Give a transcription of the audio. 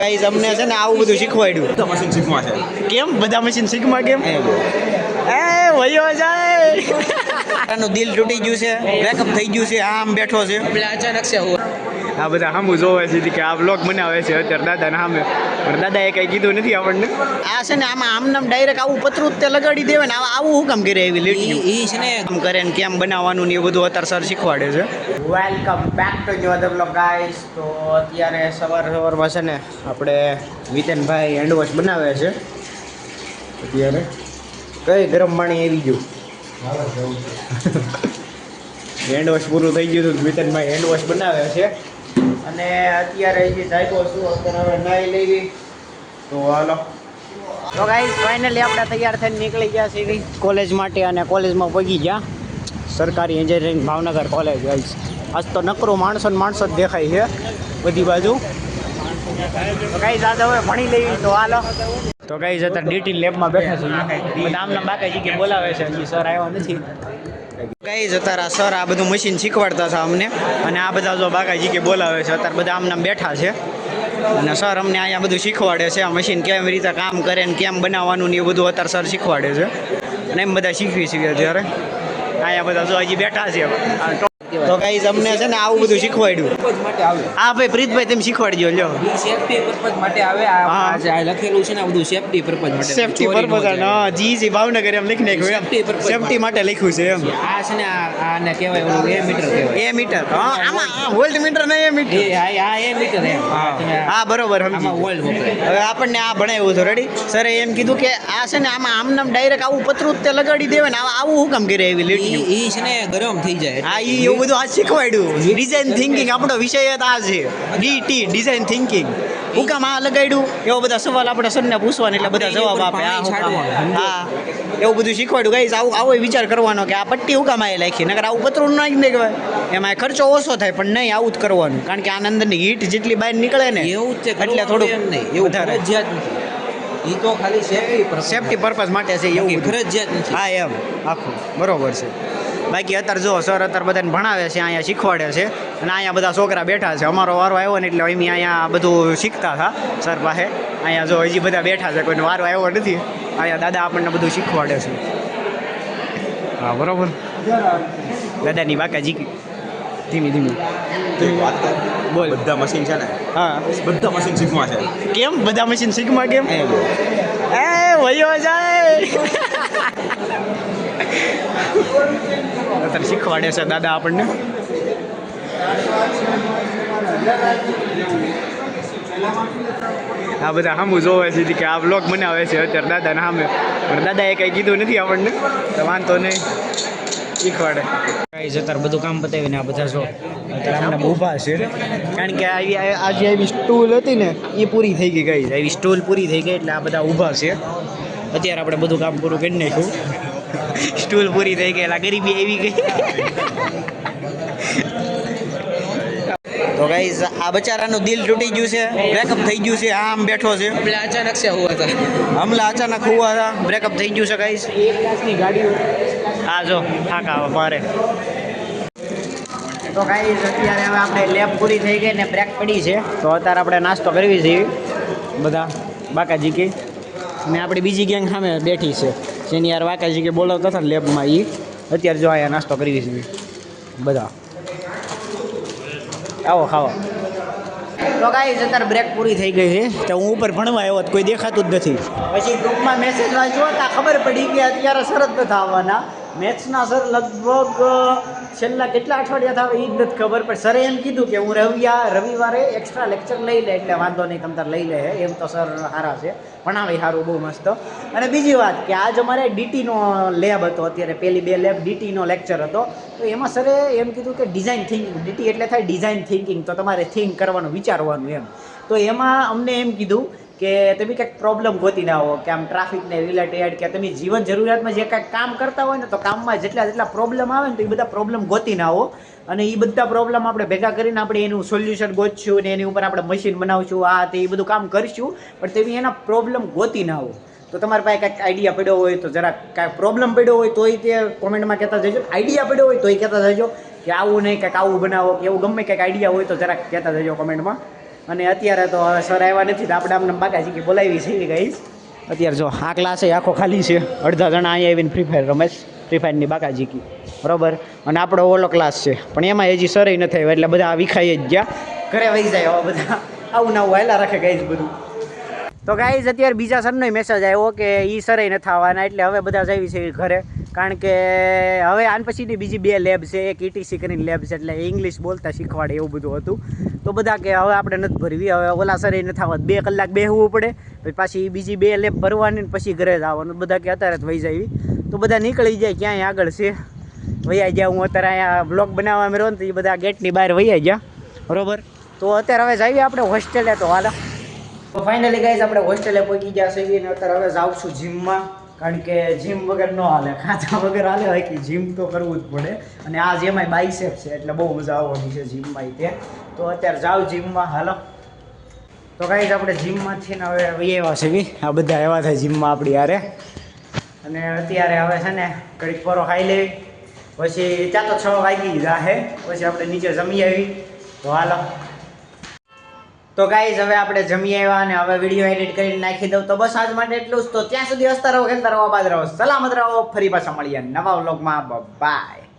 Guys અમને છે ને આવું બધું શીખવાડ્યું. બધા મશીન શીખવા છે. કેમ? બધા મશીન શીખવા કેમ? એ વયો જાય. આનું દિલ તૂટી ગયું છે બ્રેકઅપ થઈ ગયું છે આમ બેઠો છે. અચાનક છે હું આ બધા સામું જોવે છે કે આ બ્લોગ બનાવે છે અત્યારે દાદાને સામે પણ દાદાએ કઈ કીધું નથી આપણને. આ છે ને આમાં આમ નામ ડાયરેક્ટ આવું પતરું તે લગાડી દેવે ને આવું હું કામ કરે એવી લીટી એ છે ને કામ કરે ને કેમ બનાવવાનું ને એ બધું અત્યારે સર શીખવાડે છે. Welcome back to other blog guys તો અત્યારે સવાર સવારમાં છે ને આપણે વિતેનભાઈ હેન્ડવોશ બનાવે છે. અત્યારે કઈ ગરમ પાણી આવી ગયું? હેન્ડવોશ પૂરું થઈ ગયું હતું વિતનભાઈ હેન્ડવોશ બનાવે છે. અને અત્યારે જે જાગ્યો છું અત્યારે હવે નાહી લેવી. તો હાલો. તો ગાઈસ ફાઇનલી આપણે તૈયાર થઈને નીકળી ગયા છીએ કોલેજ માટે અને કોલેજમાં પગી ગયા. સરકારી એન્જિનિયરિંગ ભાવનગર કોલેજ ગાઈસ આજ તો નકરો માણસો ને માણસો જ દેખાય છે બધી બાજુ. તો ગાઈસ આજે હવે ભણી લેવી તો હાલો. તો ગાઈસ અત્યારે ડીટી લેબમાં બેઠા છે નામના આમના બાકી જગ્યાએ બોલાવે છે હજી સર આવ્યો નથી. ગાઈઝ, અત્યારે આ સર આ બધું મશીન શીખવાડતા હતા અમને. અને આ બધા જો બાકાજી કે બોલાવે છે, અત્યારે બધા આમનામ બેઠા છે. અને સર અમને અહીંયા બધું શીખવાડે છે, આ મશીન કેમ રીતે કામ કરે ને કેમ બનાવવાનું ને એ બધું અત્યારે સર શીખવાડે છે. અને એમ બધા શીખવી શીખ્યા જ્યારે અહીંયા બધા જો હજી બેઠા છે. તો- તો ગાઈઝ અમને છે ને આવું બધું શીખવાડ્યું. હા ભાઈ પ્રીતભાઈ તમે શીખવાડજો લ્યો. સેફટી પર્પઝ માટે આવે. આ જે આ લખેલું છે ને બધું સેફટી પર્પઝ માટે. સેફટી પર્પઝ હા જી જી ભાવનગર એમ લખી નાખ્યું એમ. સેફટી માટે. લખ્યું છે એમ. આ છે ને આને કહેવાય ઓલું એ મીટર કહેવાય. એ મીટર હા આમાં વોલ્ટ મીટર ને એ મીટર એ આ આ એ મીટર એમ. હા. બરોબર સમજી વોલ્ટ વપરાય હવે આપણને આ ભણાવ્યું હતું રેડી સરે એમ કીધું કે આ છે ને આમાં આમ નામ ડાયરેક્ટ આવું પતરું તે લગાડી દેવે ને આવા- હું કામ કરે એવી લીટી ઈ છે ને ગરમ થઈ જાય. હા ઈ એવું બધું આ શીખવાડ્યું. ડિઝાઇન થિંકિંગ આપણો વિષય જ આ છે. ડીટી ડિઝાઇન થિંકિંગ હું કામ આ લગાડ્યું? એવો બધા સવાલ આપણે સરને પૂછવાના એટલે બધા જવાબ આપે. હું એવું બધું શીખવાડ્યું. ગાઈસ આવું આવો વિચાર કરવાનો કે આ પટ્ટી હું કામ આ લખી? નકર આવું પતરું નાખી દે કહેવાય એમાં ખર્ચો ઓછો થાય પણ નહીં આવું જ કરવાનું. કારણ કે આનંદની હીટ જેટલી બહાર નીકળે ને એવું જ છે એટલે થોડુંક થોડું નહીં. એવું વધારે. એ તો ખાલી સેફટી સેફટી પર્પઝ માટે છે એવું. ફરજિયાત નથી. હા એમ. આખું. બરોબર છે. બાકી અત્યારે જો સર અત્યારે બધાને ભણાવે છે અહીંયા શીખવાડે છે અને અહીંયા બધા છોકરા બેઠા છે. અમારો વારો આવ્યો ને એટલે અમે અહીંયા બધું શીખતા હતા. સર પાસે અહીંયા જો હજી બધા બેઠા છે કોઈનો વારો આવ્યો નથી. અહીંયા દાદા આપણને બધું શીખવાડે છે. હા બરાબર. દાદાની બાકાજી ધીમી ધીમી. વાત બોલ. બધા મશીન છે ને? હા. બધા મશીન શીખવા છે. કેમ? બધા મશીન શીખવા કેમ એ વયો જાય અત્યારે શીખવાડે છે દાદા આપણને? આ બધા સામું જોવે છે કે આ બ્લોગ બનાવે છે અત્યારે દાદાને સામે પણ દાદાએ કંઈ કીધું નથી આપણને. તો વાંધો નહીં. શીખવાડે. કાંઈ અત્યારે બધું કામ પતાવીને આ બધા જો અત્યારે અમને ઊભા છે. કારણ કે આવી આજે આવી સ્ટૂલ હતી ને એ પૂરી થઈ ગઈ ગઈ આવી સ્ટૂલ પૂરી થઈ ગઈ એટલે આ બધા ઊભા છે. અત્યારે આપણે બધું કામ પૂરું કરી નાખ્યું. સ્ટૂલ પૂરી થઈ ગઈ એટલે ગરીબી આવી ગઈ. તો ગાઈઝ આ બચારાનું દિલ તૂટી ગયું છે બ્રેકઅપ થઈ ગયું છે આમ બેઠો છે. અચાનક છે હું હતા. હમલા અચાનક હુआ હતા બ્રેકઅપ થઈ ગયું છે ગાઈસ એક ક્લાસની ગાડી હા જો થાકા આવે મારે. તો ગાઈસ અત્યારે હવે આપણે લેબ પૂરી થઈ ગઈ ને બ્રેક પડી છે. તો અત્યારે આપણે નાસ્તો કરવી છે. બધા બાકાજી કે. મેં આપણી બીજી ગેંગ સામે બેઠી છે. જેની યાર વાકાજી કે બોલાવતા હતા લેબમાં એ અત્યારે જો અહીંયા નાસ્તો કરી છે. બધા. આવો ખાવા તો ગાઈસ અત્યારે બ્રેક પૂરી થઈ ગઈ છે. તો હું ઉપર ભણવા આવ્યો કોઈ દેખાતું જ નથી. પછી ગ્રુપમાં મેસેજ વાંચ્યો તો ખબર પડી કે અત્યારે શરત નથી આવવાના. મેથ્સના સર લગભગ છેલ્લા કેટલા અઠવાડિયા થાય એ જ નથી ખબર, પણ સરે એમ કીધું કે હું રવિયા, રવિવારે એક્સ્ટ્રા લેક્ચર લઈ લે, એટલે વાંધો નહીં, તમ તાર લઈ લે એમ તો સર સારા છે ભણાવે સારું બહુ મસ્ત. અને બીજી વાત કે આજ અમારે ડીટીનો લેબ હતો, અત્યારે પેલી બે લેબ ડીટીનો લેક્ચર હતો, તો એમાં સરે એમ કીધું કે ડિઝાઇન થિંકિંગ ડીટી એટલે થાય ડિઝાઇન થિંકિંગ તો તમારે થિંક કરવાનું, વિચારવાનું એમ. તો એમાં અમને એમ કીધું કે તમે કંઈક પ્રોબ્લેમ ગોતીને હો, કે આમ ટ્રાફિકને રિલેટેડ કે તમે જીવન જરૂરિયાતમાં જે કાંઈક કામ કરતા હોય ને, તો કામમાં જેટલા જેટલા પ્રોબ્લેમ આવે ને, તો એ બધા પ્રોબ્લેમ ગોતીને હો. અને એ બધા પ્રોબ્લેમ આપણે ભેગા કરીને આપણે એનું સોલ્યુશન ગોતશું ને એની ઉપર આપણે મશીન બનાવશું, આ તે એ બધું કામ કરીશું, પણ તમે એના પ્રોબ્લેમ ગોતી ના હો. તો તમારી પાસે કાંઈક આઈડિયા પડ્યો હોય તો જરાક કાંઈક પ્રોબ્લેમ પડ્યો હોય તોય તે કોમેન્ટમાં કહેતા જજો. આઈડિયા પડ્યો હોય તોય કહેતા જજો કે આવું નહીં, કાંઈક આવું બનાવો, કે એવું ગમે કાંઈક આઈડિયા હોય તો જરાક કહેતા જજો કોમેન્ટમાં અને અત્યારે તો હવે સર આવ્યા નથી તો આપણે આમને બાકાજી કે બોલાવી છે ગઈશ અત્યારે જો આ ક્લાસ આખો ખાલી છે. અડધા જણા અહીંયા આવીને ફ્રી ફાયર રમેશ ફ્રી ફાયરની બાકાજી કી બરાબર? અને આપણો ઓલો ક્લાસ છે. પણ એમાં હજી સર નથી આવ્યા એટલે બધા વિખાઈ જ ગયા. ઘરે વહી જાય હવે બધા. આવું નવું વહેલા રાખે ગઈશ બધું. તો ગાઈઝ અત્યારે બીજા સરનો મેસેજ આવ્યો કે એ સરે નથી આવવાના એટલે હવે બધા જ આવી છે ઘરે. કારણ કે હવે આન પછીની બીજી બે લેબ છે, એક ઈટીસી કરીને લેબ છે એટલે ઇંગ્લિશ બોલતા શીખવાડે એવું બધું હતું. તો બધા કે હવે આપણે નથી ભરવી, હવે ઓલા સરે નથી આવવા. બે કલાક બેહવું પડે, પછી પાછી બીજી બે લેબ ભરવાની ને પછી ઘરે જ આવવાનું. બધા કે અત્યારે જ વહી જાય તો બધા નીકળી જાય ક્યાંય આગળ છે. વૈયા ગયા હું અત્યારે અહીંયા બ્લોગ બનાવવા મેં રહું ને તો એ બધા ગેટની બહાર વૈયા ગયા. બરોબર? તો અત્યારે હવે જઈએ આપણે હોસ્ટેલે તો હાલ. તો ફાઇનલી ગાઈઝ આપણે હોસ્ટેલે પહોંચી ગયા છે અને અત્યારે હવે જાઉં છું જીમમાં કારણ કે જીમ વગર ન હાલે ખાંચા વગર હાલે હોય કે જીમ તો કરવું જ પડે. અને આ જેમાંય બાઇસેપ છે, એટલે બહુ મજા આવવાની છે જીમમાં તે. તો અત્યારે જાઉં જીમમાં હાલો. તો ગાઈઝ આપણે જીમમાંથી ને હવે આવ્યા છે આ બધા એવા થાય જીમમાં આપણી યારે અને અત્યારે હવે છે ને, ઘડીક પરો ખાઈ લેવી. પછી ત્યાં તો છ વાગી જાહે પછી આપણે નીચે જમી આવી. તો હાલો. તો ગાઈઝ હવે આપણે જમી આવ્યા અને હવે વીડિયો એડિટ કરીને નાખી દઉં. તો બસ આજ માટે એટલું જ. તો ત્યાં સુધી હસતા રહો ખેલતા રહો બાદ રહો. સલામત રહો. ફરી પાછા મળીએ નવા વ્લોગમાં બાય